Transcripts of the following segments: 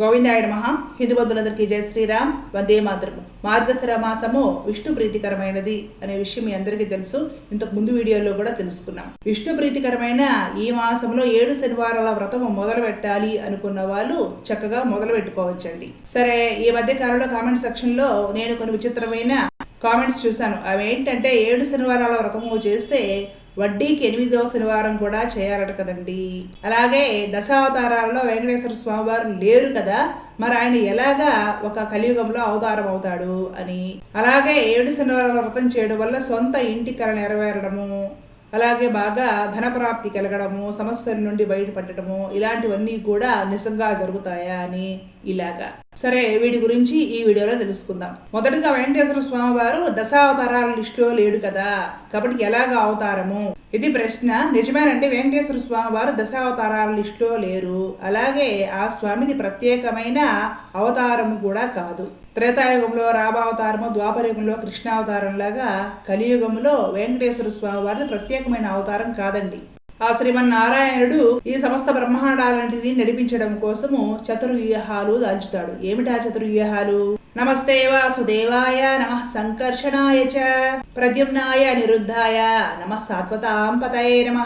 గోవిందాయుడు మహా హిందూ బంధువులందరికీ జయ శ్రీరామ్. వందే మాతరము మార్గశర మాసము విష్ణు ప్రీతికరమైనది అనే విషయం మీ అందరికీ తెలుసు. ఇంతకు ముందు వీడియోలో కూడా తెలుసుకున్నాం. విష్ణు ప్రీతికరమైన ఈ మాసంలో ఏడు శనివారాల వ్రతము మొదలు పెట్టాలి అనుకున్న వాళ్ళు చక్కగా మొదలు పెట్టుకోవచ్చండి సరే ఈ మధ్య కాలంలో కామెంట్ సెక్షన్లో నేను కొన్ని విచిత్రమైన కామెంట్స్ చూశాను. అవి ఏంటంటే ఏడు శనివారాల వ్రతము చేస్తే వడ్డీకి ఎనిమిదవ శనివారం కూడా చేయాలట కదండి. అలాగే దశావతారాలలో వెంకటేశ్వర స్వామి వారు లేరు కదా మరి ఆయన ఎలాగా ఒక కలియుగంలో అవతారం అవుతాడు అని. అలాగే ఏడు శనివారం వ్రతం చేయడం వల్ల సొంత ఇంటి కళ నెరవేరడము అలాగే బాగా ధనప్రాప్తి కలగడము సమస్యల నుండి బయటపడటము ఇలాంటివన్నీ కూడా నిజంగా జరుగుతాయా అని. ఇలాగా. సరే వీటి గురించి ఈ వీడియోలో తెలుసుకుందాం. మొదటగా వెంకటేశ్వర స్వామి వారు దశావతారాల లిస్టులో లేడు కదా. కాబట్టి ఎలాగ అవతారము? ఇది ప్రశ్న. నిజమేనండి వెంకటేశ్వర స్వామి వారు దశావతారాల లిస్టులో లేరు. అలాగే ఆ స్వామిది ప్రత్యేకమైన అవతారము కూడా కాదు. త్రేతాయుగంలో రామావతారము ద్వాపరయుగంలో కృష్ణావతారం లాగా కలియుగంలో వెంకటేశ్వర స్వామి వారిది ప్రత్యేకమైన అవతారం కాదండి. ఆ శ్రీమన్నారాయణుడు ఈ సమస్త బ్రహ్మాండాలన్నింటినీ నడిపించడం కోసము చతుర్వ్యూహాలు దాల్చుతాడు. ఏమిటా చతుర్వ్యూహాలు? నమస్తే వాసుదేవాయ నమ సంకర్షణాయ చ ప్రద్యుమ్నాయ అనిరుద్ధాయ నమ సాత్వతాంపతయే నమ.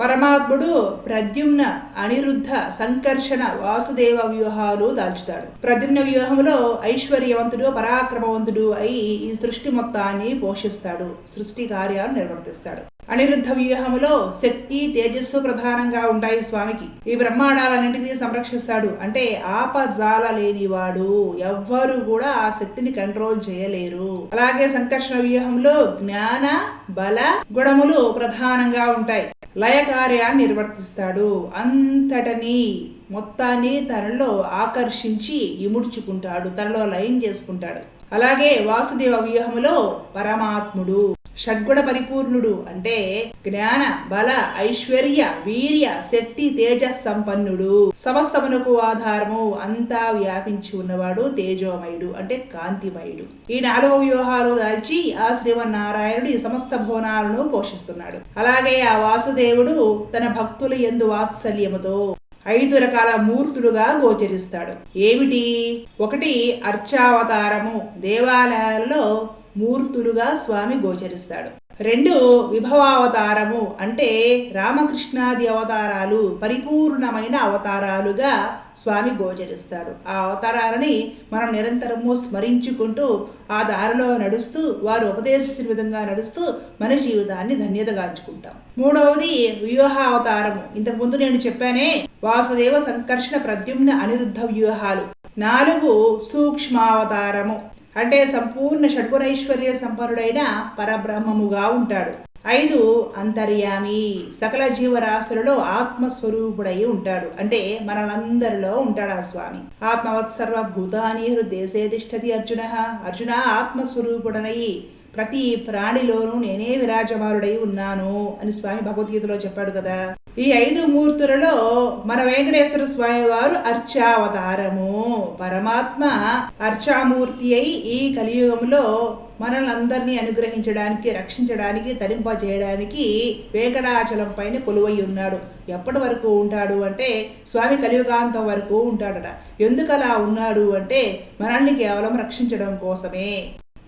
పరమాత్ముడు ప్రద్యుమ్న అనిరుద్ధ సంకర్షణ వాసుదేవ వ్యూహాలు దాల్చుతాడు. ప్రద్యుమ్న వ్యూహంలో ఐశ్వర్యవంతుడు పరాక్రమవంతుడు అయి ఈ సృష్టి మొత్తాన్ని పోషిస్తాడు. సృష్టి కార్యాలు నిర్వర్తిస్తాడు. అనిరుద్ధ వ్యూహములో శక్తి తేజస్సు ప్రధానంగా ఉంటాయి స్వామికి. ఈ బ్రహ్మాండాలన్నింటినీ సంరక్షిస్తాడు. అంటే ఆపజాల లేనివాడు ఎవ్వరు కూడా ఆ శక్తిని కంట్రోల్ చేయలేరు. అలాగే సంకర్షణ వ్యూహంలో జ్ఞాన బల గుణములు ప్రధానంగా ఉంటాయి. లయ కార్యాన్ని నిర్వర్తిస్తాడు. అంతటని మొత్తాన్ని తనలో ఆకర్షించి ఇముడ్చుకుంటాడు. తనలో లయం చేసుకుంటాడు. అలాగే వాసుదేవ వ్యూహములో పరమాత్ముడు. షడ్గుణ పరిపూర్ణుడు అంటే జ్ఞాన బల ఐశ్వర్య వీర్య శక్తి తేజ సంపన్నుడు. సమస్తమునకు ఆధారము అంతా వ్యాపించి ఉన్నవాడు తేజోమయుడు అంటే కాంతిమయుడు. ఈ నాలుగు వ్యూహాలు దాల్చి ఆ శ్రీమన్నారాయణుడు ఈ సమస్త భువనాలను పోషిస్తున్నాడు. అలాగే ఆ వాసుదేవుడు తన భక్తుల ఎందు వాత్సల్యముతో ఐదు రకాల మూర్తులుగా గోచరిస్తాడు. ఏమిటి? ఒకటి అర్చావతారము. దేవాలయాల్లో మూర్తులుగా స్వామి గోచరిస్తాడు. రెండు విభవావతారము అంటే రామకృష్ణాది అవతారాలు పరిపూర్ణమైన అవతారాలుగా స్వామి గోచరిస్తాడు. ఆ అవతారాలని మనం నిరంతరము స్మరించుకుంటూ ఆ దారిలో నడుస్తూ వారు ఉపదేశించిన విధంగా నడుస్తూ మన జీవితాన్ని ధన్యతగాంచుకుంటాం. మూడవది వ్యూహ అవతారము ఇంతకుముందు నేను చెప్పానే వాసుదేవ సంకర్షణ ప్రద్యుమ్న అనిరుద్ధ వ్యూహాలు. నాలుగు సూక్ష్మావతారము. అంటే సంపూర్ణ షడ్గుణైశ్వర్య సంపన్నుడైన పరబ్రహ్మముగా ఉంటాడు. ఐదు అంతర్యామి సకల జీవరాశులలో ఆత్మస్వరూపుడై ఉంటాడు. అంటే మనలందరిలో ఉంటాడు ఆ స్వామి? ఆత్మవత్ సర్వ భూతాని హృదేశే తిష్టతి అర్జున. అర్జున ఆత్మస్వరూపుడనై ప్రతి ప్రాణిలోనూ నేనే విరాజమానుడై ఉన్నాను అని స్వామి భగవద్గీతలో చెప్పాడు కదా. ఈ ఐదు మూర్తులలో మన వెంకటేశ్వర స్వామి వారు అర్చావతారము. పరమాత్మ అర్చామూర్తి అయి ఈ కలియుగంలో మనల్ని అందరినీ అనుగ్రహించడానికి రక్షించడానికి తరింపజేయడానికి వేంకటాచలం పైన కొలువై ఉన్నాడు. ఎప్పటి వరకు ఉంటాడు అంటే స్వామి కలియుగాంతం వరకు ఉంటాడట. ఎందుకలా ఉన్నాడు అంటే మనల్ని కేవలం రక్షించడం కోసమే.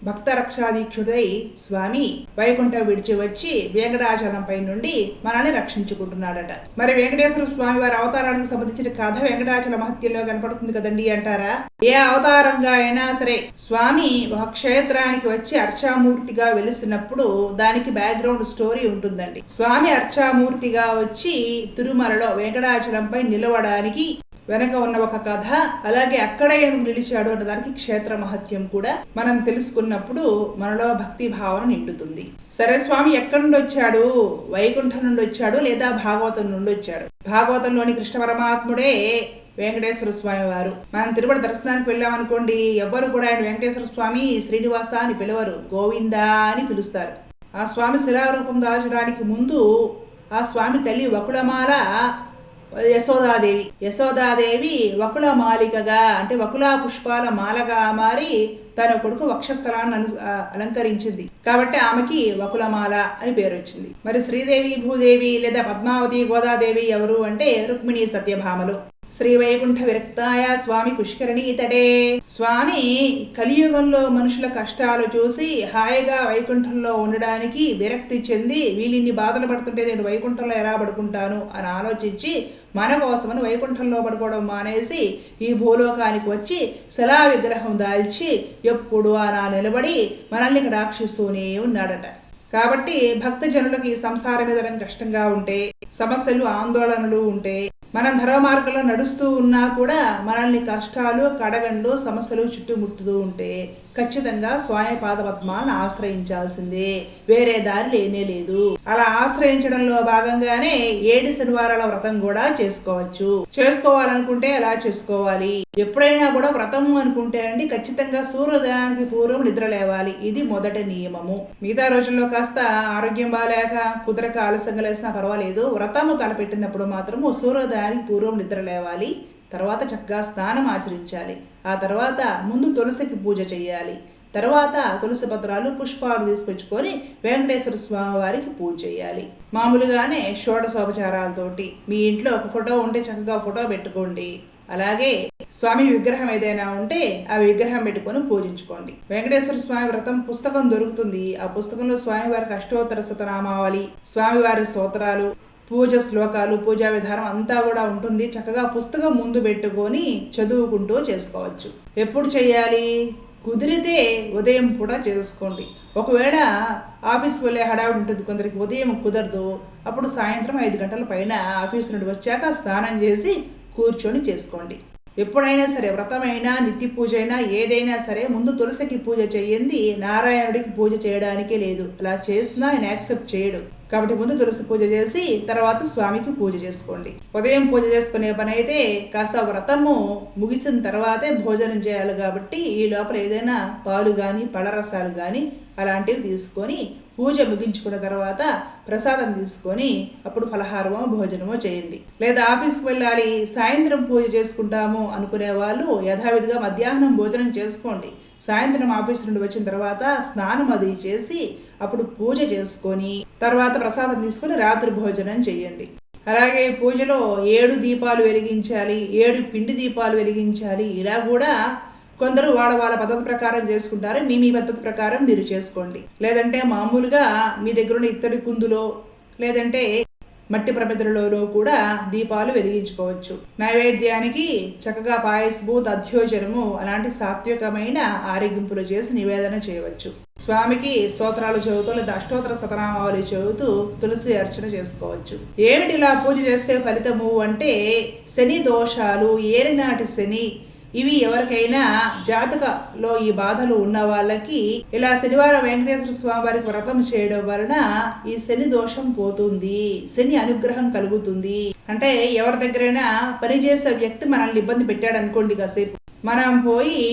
భక్త రక్షాదీక్షుడై స్వామి వైకుంఠం విడిచి వచ్చి వెంకటాచలంపై నుండి మనల్ని రక్షించుకుంటున్నాడట. మరి వెంకటేశ్వర స్వామి వారి అవతారానికి సంబంధించిన కథ వెంకటాచల మహత్యంలో కనపడుతుంది కదండి అంటారా? ఏ అవతారంగా అయినా సరే స్వామి ఒక క్షేత్రానికి వచ్చి అర్చామూర్తిగా వెలిసినప్పుడు దానికి బ్యాక్గ్రౌండ్ స్టోరీ ఉంటుందండి. స్వామి అర్చామూర్తిగా వచ్చి తిరుమలలో వెంకటాచలంపై నిలవడానికి వెనక ఉన్న ఒక కథ అలాగే అక్కడే ఎందుకు నిలిచాడు అన్న దానికి క్షేత్ర మహత్యం కూడా మనం తెలుసుకున్నప్పుడు మనలో భక్తి భావన నిండుతుంది. సరే స్వామి ఎక్కడి నుండి వచ్చాడు? వైకుంఠం నుండి వచ్చాడు లేదా భాగవతం నుండి వచ్చాడు? భాగవతంలోని కృష్ణ పరమాత్ముడే వెంకటేశ్వర స్వామి వారు. మనం తిరుపతి దర్శనానికి వెళ్ళామనుకోండి ఎవ్వరు కూడా ఆయన వెంకటేశ్వర స్వామి శ్రీనివాస అని పిలవరు గోవిందా అని పిలుస్తారు. ఆ స్వామి శిలారూపం దాచడానికి ముందు ఆ స్వామి తల్లి వకుళమాల యశోదాదేవి. యశోదాదేవి వకుల మాలికగా అంటే వకుల పుష్పాల మాలగా మారి తన కొడుకు వక్షస్థలాన్ని అను అలంకరించింది. కాబట్టి ఆమెకి వకులమాల అని పేరు వచ్చింది. మరి శ్రీదేవి భూదేవి లేదా పద్మావతి గోదాదేవి ఎవరు అంటే రుక్మిణి సత్యభామలు. శ్రీ వైకుంఠ విరక్తాయ స్వామి పుష్కరిణి ఇతడే స్వామి కలియుగంలో మనుషుల కష్టాలు చూసి హాయిగా వైకుంఠంలో ఉండడానికి విరక్తి చెంది వీళ్ళిన్ని బాధలు పడుతుంటే నేను వైకుంఠంలో ఎలా పడుకుంటాను అని ఆలోచించి మన కోసమని వైకుంఠంలో పడుకోవడం మానేసి ఈ భూలోకానికి వచ్చి శిలా విగ్రహం దాల్చి ఎప్పుడు అలా నిలబడి మనల్ని ఇక్కడ రాక్షిస్తూనే ఉన్నాడట. కాబట్టి భక్తజనులకి సంసారం ఎదడం కష్టంగా ఉంటే సమస్యలు ఆందోళనలు ఉంటే మనం ధర్మ మార్గంలో నడుస్తూ ఉన్నా కూడా మనల్ని కష్టాలు కడగండ్లు సమస్యలు చుట్టుముట్టుతూ ఉంటే ఖచ్చితంగా స్వామి పాదపద్మాలను ఆశ్రయించాల్సిందే. వేరే దారి లేనే లేదు. అలా ఆశ్రయించడంలో భాగంగానే ఏడు శనివారాల వ్రతం కూడా చేసుకోవచ్చు. చేసుకోవాలనుకుంటే ఎలా చేసుకోవాలి? ఎప్పుడైనా కూడా వ్రతం అనుకుంటే అండి ఖచ్చితంగా సూర్యోదయానికి పూర్వం నిద్ర లేవాలి. ఇది మొదటి నియమము. మిగతా రోజుల్లో కాస్త ఆరోగ్యం బాగాలేక కుదరక ఆలస్యంగా లేసినా పర్వాలేదు. వ్రతము తలపెట్టినప్పుడు మాత్రము సూర్యోదయానికి పూర్వం నిద్ర లేవాలి. తర్వాత చక్కగా స్నానం ఆచరించాలి. ఆ తర్వాత ముందు తులసికి పూజ చేయాలి. తర్వాత తులసి పత్రాలు పుష్పాలు తీసుకొచ్చుకొని వెంకటేశ్వర స్వామి వారికి పూజ చేయాలి. మామూలుగానే షోడశోపచారాలతోటి మీ ఇంట్లో ఒక ఫోటో ఉంటే చక్కగా ఫోటో పెట్టుకోండి. అలాగే స్వామి విగ్రహం ఏదైనా ఉంటే ఆ విగ్రహం పెట్టుకొని పూజించుకోండి. వెంకటేశ్వర స్వామి వ్రతం పుస్తకం దొరుకుతుంది. ఆ పుస్తకంలో స్వామివారికి అష్టోత్తర శతనామావళి స్వామివారి స్తోత్రాలు పూజ శ్లోకాలు పూజా విధానం అంతా కూడా ఉంటుంది. చక్కగా పుస్తకం ముందు పెట్టుకొని చదువుకుంటూ చేసుకోవచ్చు. ఎప్పుడు చేయాలి? కుదిరితే ఉదయం కూడా చేసుకోండి. ఒకవేళ ఆఫీస్ వెళ్ళే హడావిడి ఉంటుంది. కొందరికి ఉదయం కుదరదు. అప్పుడు సాయంత్రం ఐదు గంటల పైన ఆఫీస్ నుండి వచ్చాక స్నానం చేసి కూర్చొని చేసుకోండి. ఎప్పుడైనా సరే వ్రతమైనా నిత్య పూజ అయినా ఏదైనా సరే ముందు తులసికి పూజ చేయండి. నారాయణుడికి పూజ చేయడానికే లేదు. అలా చేసినా ఆయన యాక్సెప్ట్ చేయడు. కాబట్టి ముందు తులసి పూజ చేసి తర్వాత స్వామికి పూజ చేసుకోండి. ఉదయం పూజ చేసుకునే పని అయితే కాస్త వ్రతము ముగిసిన తర్వాతే భోజనం చేయాలి కాబట్టి ఈ లోపల ఏదైనా పాలు కానీ పళ్ళరసాలు కానీ అలాంటివి తీసుకొని పూజ ముగించుకున్న తర్వాత ప్రసాదం తీసుకొని అప్పుడు ఫలహారమో భోజనమో చేయండి. లేదా ఆఫీస్కి వెళ్ళాలి సాయంత్రం పూజ చేసుకుంటాము అనుకునే వాళ్ళు యథావిధిగా మధ్యాహ్నం భోజనం చేసుకోండి. సాయంత్రం ఆఫీస్ నుండి వచ్చిన తర్వాత స్నానం అది చేసి అప్పుడు పూజ చేసుకొని తర్వాత ప్రసాదం తీసుకొని రాత్రి భోజనం చేయండి. అలాగే పూజలో ఏడు దీపాలు వెలిగించాలి ఏడు పిండి దీపాలు వెలిగించాలి. ఇలా కూడా కొందరు వాళ్ళ వాళ్ళ పద్ధతి ప్రకారం చేసుకుంటారు. మీ మీ పద్ధతి ప్రకారం మీరు చేసుకోండి. లేదంటే మామూలుగా మీ దగ్గర ఉన్న ఇత్తడి కుందులో లేదంటే మట్టి ప్రమిదలలోనూ కూడా దీపాలు వెలిగించుకోవచ్చు. నైవేద్యానికి చక్కగా పాయసము దధ్యోజనము అలాంటి సాత్వికమైన ఆరోగ్యంపులు చేసి నివేదన చేయవచ్చు. స్వామికి స్తోత్రాలు చదువుతూ లేదా అష్టోత్తర సతనామావళి చదువుతూ తులసి అర్చన చేసుకోవచ్చు. ఏమిటి ఇలా పూజ చేస్తే ఫలితము అంటే శని దోషాలు ఏరినాటి శని ఇవి ఎవరికైనా జాతకలో ఈ బాధలు ఉన్న వాళ్ళకి ఇలా శనివారం వెంకటేశ్వర స్వామి వారికి వ్రతం చేయడం వలన ఈ శని దోషం పోతుంది శని అనుగ్రహం కలుగుతుంది. అంటే ఎవరి దగ్గరైనా పనిచేసే వ్యక్తి మనల్ని ఇబ్బంది పెట్టాడు అనుకోండి కాసేపు. మనం పోయి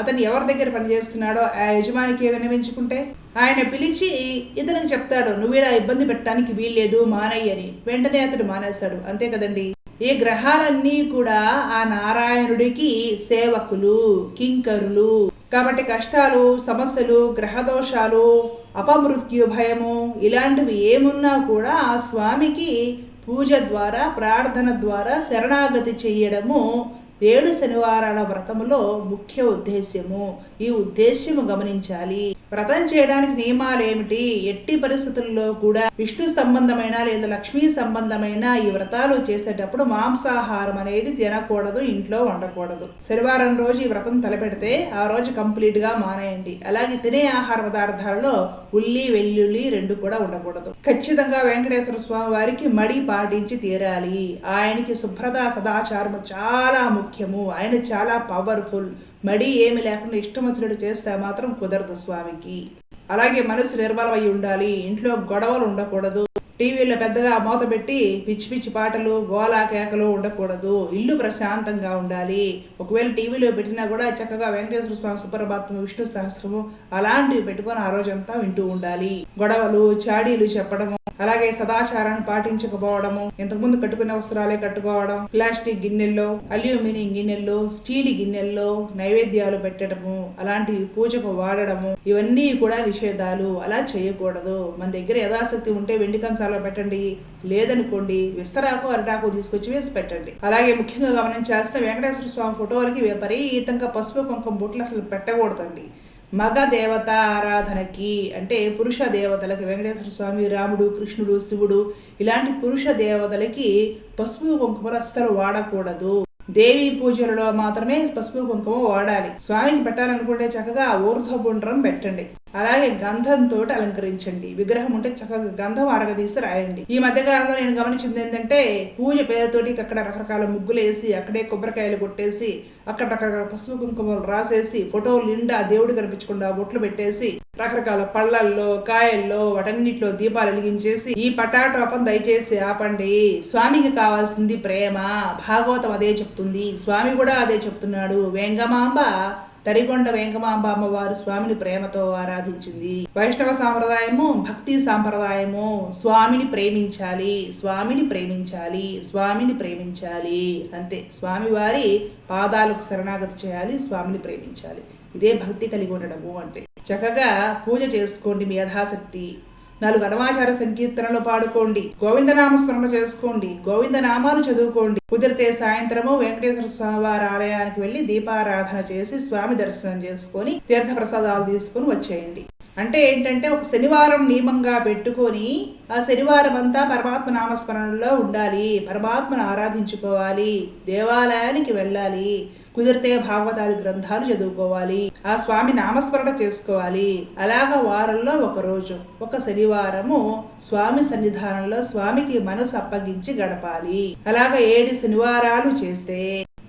అతను ఎవరి దగ్గర పనిచేస్తున్నాడో ఆ యజమానికి వినవించుకుంటే ఆయన పిలిచి ఇతనికి చెప్తాడు నువ్వు ఇలా ఇబ్బంది పెట్టడానికి వీల్లేదు మానయ్య అని. వెంటనే అతడు మానేశాడు అంతే కదండి? ఈ గ్రహాలన్నీ కూడా ఆ నారాయణుడికి సేవకులు కింకరులు. కాబట్టి కష్టాలు సమస్యలు గ్రహదోషాలు అపమృత్యు భయము ఇలాంటివి ఏమున్నా కూడా ఆ స్వామికి పూజ ద్వారా ప్రార్థన ద్వారా శరణాగతి చేయడము ఏడు శనివారాల వ్రతములో ముఖ్య ఉద్దేశ్యము. ఈ ఉద్దేశ్యము గమనించాలి. వ్రతం చేయడానికి నియమాలు ఏమిటి? ఎట్టి పరిస్థితుల్లో కూడా విష్ణు సంబంధమైన లేదా లక్ష్మీ సంబంధమైన ఈ వ్రతాలు చేసేటప్పుడు మాంసాహారం అనేది తినకూడదు ఇంట్లో వండకూడదు. శనివారం రోజు ఈ వ్రతం తలపెడితే ఆ రోజు కంప్లీట్గా మానేయండి. అలాగే తినే ఆహార పదార్థాలలో ఉల్లి వెల్లుల్లి రెండు కూడా ఉండకూడదు. ఖచ్చితంగా వెంకటేశ్వర స్వామి వారికి మడి పాటించి తీరాలి. ఆయనకి శుభ్రత సదాచారం చాలా ముఖ్యము. ఆయన చాలా పవర్ఫుల్ మడి ఏమి లేకుండా ఇష్టం వచ్చినట్టు చేస్తే మాత్రం కుదరదు స్వామికి. అలాగే మనసు నిర్మలమై ఉండాలి. ఇంట్లో గొడవలు ఉండకూడదు. టీవీలో పెద్దగా మూత పెట్టి పిచ్చి పిచ్చి పాటలు గోలా కేకలు ఉండకూడదు. ఇల్లు ప్రశాంతంగా ఉండాలి. ఒకవేళ టీవీలో పెట్టినా కూడా చక్కగా వెంకటేశ్వర స్వామి సుప్రభాతం విష్ణు సహస్రము అలాంటివి పెట్టుకొని ఆ రోజంతా వింటూ ఉండాలి. గొడవలు చాడీలు చెప్పడము అలాగే సదాచారాన్ని పాటించకపోవడము ఇంతకుముందు కట్టుకునే వస్త్రాలే కట్టుకోవడం ప్లాస్టిక్ గిన్నెల్లో అల్యూమినియం గిన్నెల్లో స్టీల్ గిన్నెల్లో నైవేద్యాలు పెట్టడము అలాంటి పూజకు వాడడము ఇవన్నీ కూడా నిషేధాలు. అలా చేయకూడదు. మన దగ్గర యథాశక్తి ఉంటే వెండి కంచాలు మసాలా పెట్టండి. లేదనుకోండి విస్తరాకు అరటాకు తీసుకొచ్చి వేసి పెట్టండి. అలాగే ముఖ్యంగా గమనించాల్సిన వెంకటేశ్వర స్వామి ఫోటోలకి విపరీతంగా పసుపు కుంకుమ బొట్లు అసలు పెట్టకూడదండి. మగ దేవత ఆరాధనకి అంటే పురుష దేవతలకి వెంకటేశ్వర స్వామి రాముడు కృష్ణుడు శివుడు ఇలాంటి పురుష దేవతలకి పసుపు కుంకుమలు అస్సలు వాడకూడదు. దేవి పూజలలో మాత్రమే పసుపు కుంకుమ వాడాలి. స్వామికి పెట్టాలనుకుంటే చక్కగా ఊర్ధ్వపుండ్రం పెట్టండి. అలాగే గంధంతో అలంకరించండి. విగ్రహం ఉంటే చక్కగా గంధం అరగదీసి రాయండి. ఈ మధ్య కాలంలో నేను గమనించింది ఏంటంటే పూజ పేదతోటి అక్కడ రకరకాల ముగ్గులు వేసి అక్కడే కొబ్బరికాయలు కొట్టేసి అక్కడ రకరకాల పసుపు కుంకుమలు రాసేసి ఫోటోలు నిండా దేవుడు కనిపించకుండా బొట్లు పెట్టేసి రకరకాల పళ్ళల్లో కాయల్లో వాటన్నిటిలో దీపాలు వెలిగించేసి ఈ పటాటోపం దయచేసి ఆపండి స్వామికి కావాల్సింది ప్రేమ భాగవతం అదే చెప్తుంది స్వామి కూడా అదే చెప్తున్నాడు వేంగమాంబ తరిగొండ వేంకమాంబ అమ్మవారు స్వామిని ప్రేమతో ఆరాధించింది. వైష్ణవ సాంప్రదాయము భక్తి సాంప్రదాయము స్వామిని ప్రేమించాలి స్వామిని ప్రేమించాలి స్వామిని ప్రేమించాలి అంతే. స్వామి వారి పాదాలకు శరణాగతి చేయాలి స్వామిని ప్రేమించాలి. ఇదే భక్తి కలిగి ఉండడము అంటే. చక్కగా పూజ చేసుకోండి మీ యథాశక్తి నాలుగు అనవాచార సంకీర్తనలు పాడుకోండి. గోవిందనామ స్మరణ చేసుకోండి. గోవిందనామాలు చదువుకోండి. కుదిరితే సాయంత్రము వెంకటేశ్వర స్వామి వారి ఆలయానికి వెళ్ళి దీపారాధన చేసి స్వామి దర్శనం చేసుకొని తీర్థ ప్రసాదాలు తీసుకొని వచ్చేయండి. అంటే ఏంటంటే ఒక శనివారం నియమంగా పెట్టుకొని ఆ శనివారం అంతా పరమాత్మ నామస్మరణలో ఉండాలి. పరమాత్మను ఆరాధించుకోవాలి. దేవాలయానికి వెళ్ళాలి. కుదిరితే భాగవతాది గ్రంథాలు చదువుకోవాలి. ఆ స్వామి నామస్మరణ చేసుకోవాలి. అలాగ వారంలో ఒక రోజు ఒక శనివారము స్వామి సన్నిధానంలో స్వామికి మనసు అప్పగించి గడపాలి. అలాగ ఏడు శనివారాలు చేస్తే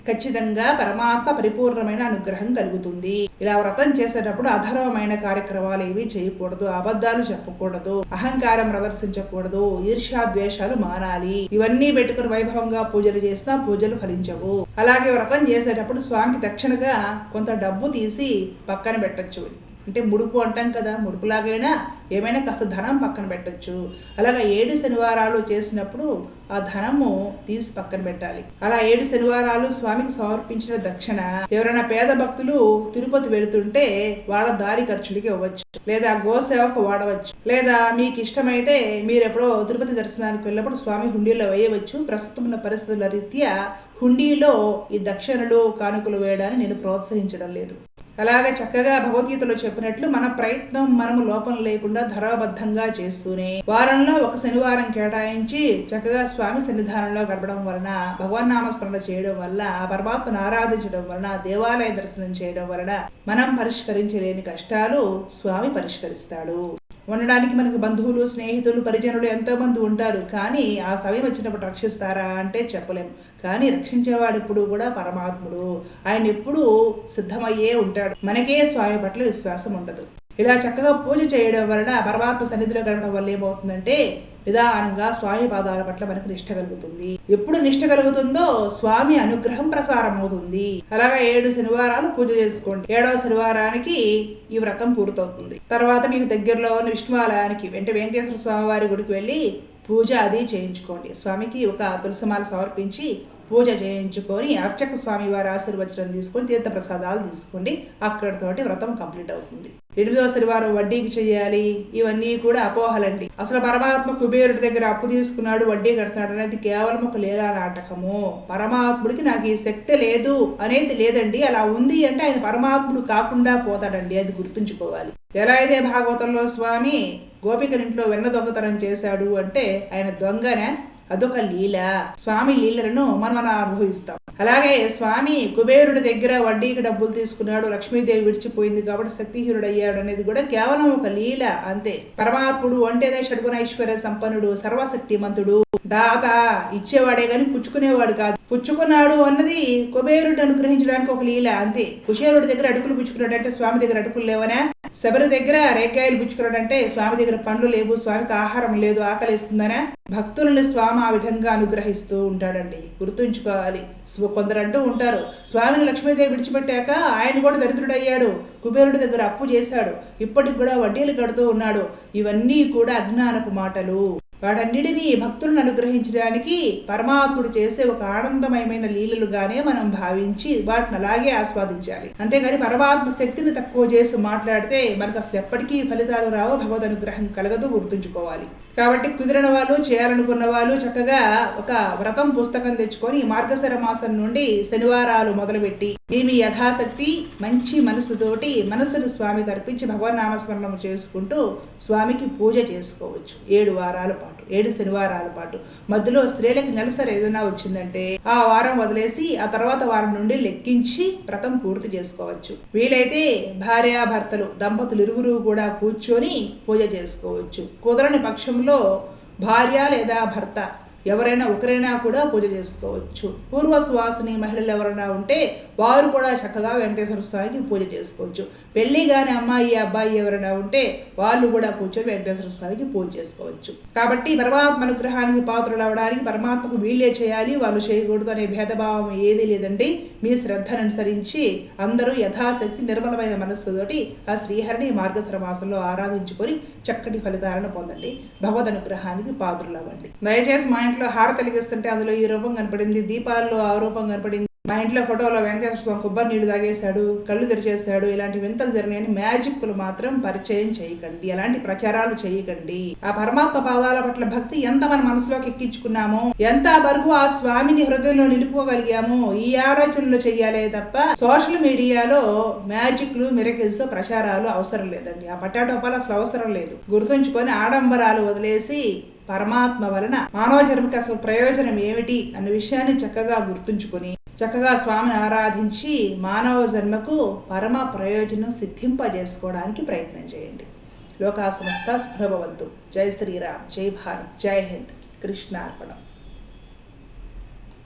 ఖచ్చితంగా పరమాత్మ పరిపూర్ణమైన అనుగ్రహం కలుగుతుంది. ఇలా వ్రతం చేసేటప్పుడు అధర్వమైన కార్యక్రమాలు ఏవి చేయకూడదు అబద్ధాలు చెప్పకూడదు అహంకారం ప్రదర్శించకూడదు ఈర్ష్యా ద్వేషాలు మారాలి. ఇవన్నీ పెట్టుకుని వైభవంగా పూజలు చేసినా పూజలు ఫలించవు. అలాగే వ్రతం చేసేటప్పుడు స్వామికి దక్షిణగా కొంత డబ్బు తీసి పక్కన పెట్టచ్చు. అంటే ముడుపు అంటాం కదా ముడుపులాగైనా ఏమైనా కాస్త ధనం పక్కన పెట్టచ్చు. అలాగా ఏడు శనివారాలు చేసినప్పుడు ఆ ధనము తీసి పక్కన పెట్టాలి. అలా ఏడు శనివారాలు స్వామికి సమర్పించిన దక్షిణ. ఎవరైనా పేద భక్తులు తిరుపతి వెళుతుంటే వాళ్ళ దారి ఖర్చులకి ఇవ్వచ్చు. లేదా గోసేవకు వాడవచ్చు. లేదా మీకు ఇష్టమైతే మీరు ఎప్పుడో తిరుపతి దర్శనానికి వెళ్ళినప్పుడు స్వామి హుండీలో వేయవచ్చు. ప్రస్తుతం ఉన్న పరిస్థితుల రీత్యా హుండీలో ఈ దక్షిణలు కానుకలు వేయడాన్ని నేను ప్రోత్సహించడం లేదు. అలాగే చక్కగా భగవద్గీతలో చెప్పినట్లు మన ప్రయత్నం మనము లోపం లేకుండా ధరాబద్ధంగా చేస్తూనే వారంలో ఒక శనివారం కేటాయించి చక్కగా స్వామి సన్నిధానంలో గడపడం వలన భగవాన్ నామస్మరణ చేయడం వల్ల ఆ పరమాత్మను ఆరాధించడం వలన దేవాలయ దర్శనం చేయడం వలన మనం పరిష్కరించలేని కష్టాలు స్వామి పరిష్కరిస్తాడు. ఉండడానికి మనకు బంధువులు స్నేహితులు పరిజనులు ఎంతో మంది ఉంటారు. కానీ ఆ సమయం వచ్చినప్పుడు రక్షిస్తారా అంటే చెప్పలేము కానీ రక్షించేవాడు ఎప్పుడు కూడా పరమాత్ముడు. ఆయన ఎప్పుడూ సిద్ధమయ్యే ఉంటాడు. మనకే స్వామి పట్ల విశ్వాసం ఉండదు. ఇలా చక్కగా పూజ చేయడం వలన పరమాత్మ సన్నిధిలో గడపడం వల్ల ఏమవుతుందంటే నిదానంగా స్వామి పాదాల పట్ల మనకు నిష్ట కలుగుతుంది. ఎప్పుడు నిష్ట కలుగుతుందో స్వామి అనుగ్రహం ప్రసారం అవుతుంది అలాగా ఏడు శనివారాలు పూజ చేసుకోండి. ఏడవ శనివారానికి ఈ వ్రతం పూర్తవుతుంది. తర్వాత మీకు దగ్గరలో ఉన్న విష్ణువాలయానికి వెంట వెంకటేశ్వర స్వామివారి గుడికి వెళ్ళి పూజ అది చేయించుకోండి. స్వామికి ఒక తులసిమాల సమర్పించి పూజ చేయించుకొని అర్చక స్వామి వారి ఆశీర్వచనం తీసుకొని తీర్థ ప్రసాదాలు తీసుకోండి. అక్కడితోటి వ్రతం కంప్లీట్ అవుతుంది. ఎనిమిదవ శనివారం వడ్డీకి చేయాలి. ఇవన్నీ కూడా అపోహలండి. అసలు పరమాత్మ కుబేరుడి దగ్గర అప్పు తీసుకున్నాడు వడ్డీ కడతాడు అనేది కేవలం ఒక లీలా నాటకము. పరమాత్ముడికి నాకు ఈ శక్తి లేదు అనేది లేదండి. అలా ఉంది అంటే ఆయన పరమాత్ముడు కాకుండా పోతాడండి అది గుర్తుంచుకోవాలి. ఎలా అయితే భాగవతంలో స్వామి గోపికరింట్లో వెన్న దొంగతనం చేశాడు అంటే ఆయన దొంగనే అదొక లీల. స్వామి లీలలను మనం అనుభవిస్తాం అలాగే స్వామి కుబేరుడి దగ్గర వడ్డీకి డబ్బులు తీసుకున్నాడు లక్ష్మీదేవి విడిచిపోయింది కాబట్టి శక్తిహీనుడు అయ్యాడు అనేది కూడా కేవలం ఒక లీల అంతే. పరమాత్ముడు అంటేనే షడ్గుణ ఐశ్వర్య సంపన్నుడు సర్వశక్తిమంతుడు. దాత ఇచ్చేవాడే గాని పుచ్చుకునేవాడు కాదు. పుచ్చుకున్నాడు అన్నది కుబేరుడు అనుగ్రహించడానికి ఒక లీల అంతే. కుషేరుడి దగ్గర అటుకులు పుచ్చుకున్నాడు అంటే స్వామి దగ్గర అటుకులు లేవనా? శబరి దగ్గర రేకాయలు పుచ్చుకున్నాడు అంటే స్వామి దగ్గర పండ్లు లేవు స్వామికి ఆహారం లేదు ఆకలిస్తుందనా భక్తులను స్వామి ఆ విధంగా అనుగ్రహిస్తూ ఉంటాడండి. గుర్తుంచుకోవాలి. కొందరు అంటూ ఉంటారు స్వామిని లక్ష్మీదేవి విడిచిపెట్టాక ఆయన కూడా దరిద్రుడు అయ్యాడు కుబేరుడి దగ్గర అప్పు చేశాడు ఇప్పటికి కూడా వడ్డీలు కడుతూ ఉన్నాడు. ఇవన్నీ కూడా అజ్ఞానపు మాటలు. వాడన్నిటినీ భక్తులను అనుగ్రహించడానికి పరమాత్ముడు చేసే ఒక ఆనందమయమైన లీలలుగానే మనం భావించి వాటిని అలాగే ఆస్వాదించాలి. అంతేగాని పరమాత్మ శక్తిని తక్కువ చేసి మాట్లాడితే మనకు అసలు ఎప్పటికీ ఫలితాలు రావు భగవద్ అనుగ్రహం కలగదు గుర్తుంచుకోవాలి. కాబట్టి కుదిరిన వాళ్ళు చేయాలనుకున్న వాళ్ళు చక్కగా ఒక వ్రతం పుస్తకం తెచ్చుకొని మార్గశర మాసం నుండి శనివారాలు మొదలుపెట్టి మీ మీ యథాశక్తి మంచి మనసుతోటి మనసును స్వామికి అర్పించి భగవన్నామస్మరణం చేసుకుంటూ స్వామికి పూజ చేసుకోవచ్చు. ఏడు వారాల పాటు. ఏడు శనివారాల పాటు. మధ్యలో స్త్రీలకు నెలసరి ఏదైనా వచ్చిందంటే ఆ వారం వదిలేసి ఆ తర్వాత వారం నుండి లెక్కించి వ్రతం పూర్తి చేసుకోవచ్చు. వీలైతే భార్యాభర్తలు దంపతులు ఇరువురు కూడా కూర్చొని పూజ చేసుకోవచ్చు. కుదరని పక్షంలో భార్య లేదా భర్త ఎవరైనా ఒకరైనా కూడా పూజ చేసుకోవచ్చు. పూర్వ సువాసిని మహిళలు ఎవరైనా ఉంటే వారు కూడా చక్కగా వెంకటేశ్వర స్వామికి పూజ చేసుకోవచ్చు. పెళ్ళి కానీ అమ్మాయి అబ్బాయి ఎవరైనా ఉంటే వాళ్ళు కూడా కూర్చొని వెంకటేశ్వర స్వామికి పూజ చేసుకోవచ్చు. కాబట్టి పరమాత్మ అనుగ్రహానికి పాత్రలు అవడానికి పరమాత్మకు వీళ్ళే చేయాలి వాళ్ళు చేయకూడదు అనే భేదభావం ఏదీ లేదండి. మీ శ్రద్ధను అనుసరించి అందరూ యథాశక్తి నిర్మలమైన మనస్సుతోటి ఆ శ్రీహరిని మార్గశిర మాసంలో ఆరాధించుకొని చక్కటి ఫలితాలను పొందండి. భగవద్ అనుగ్రహానికి పాత్రలు అవ్వండి. దయచేసి మా ఇంట్లో హారతి వెలిగిస్తుంటే అందులో ఈ రూపం కనపడింది దీపాల్లో ఆ రూపం కనపడింది. మా ఇంట్లో ఫోటోలో వెంకటేశ్వర స్వామి కొబ్బరి నీళ్ళు తాగేశాడు కళ్ళు తెరిచేశాడు ఇలాంటి వింతలు జరిగినాయని మ్యాజిక్లు మాత్రం పరిచయం చేయకండి. ఎలాంటి ప్రచారాలు చేయకండి. ఆ పరమాత్మ పాదాల పట్ల భక్తి ఎంత మన మనసులోకి ఎక్కించుకున్నామో ఎంత వరకు ఆ స్వామిని హృదయంలో నిలుపుకోగలిగామో ఈ ఆలోచనలు చెయ్యాలే తప్ప సోషల్ మీడియాలో మ్యాజిక్లు మిరకిల్స్ ప్రచారాలు అవసరం లేదండి. ఆ పట్టాటోపాలు అసలు అవసరం లేదు. గుర్తుంచుకొని ఆడంబరాలు వదిలేసి పరమాత్మ వలన మానవ జన్మకి అసలు ప్రయోజనం ఏమిటి అన్న విషయాన్ని చక్కగా గుర్తుంచుకొని చక్కగా స్వామిని ఆరాధించి మానవ జన్మకు పరమ ప్రయోజనం సిద్ధింపజేసుకోవడానికి ప్రయత్నం చేయండి. లోకా సంస్థ శుభ్రభవంతు జై శ్రీరామ్. జై భారత్. జై హింద్. కృష్ణార్పణం.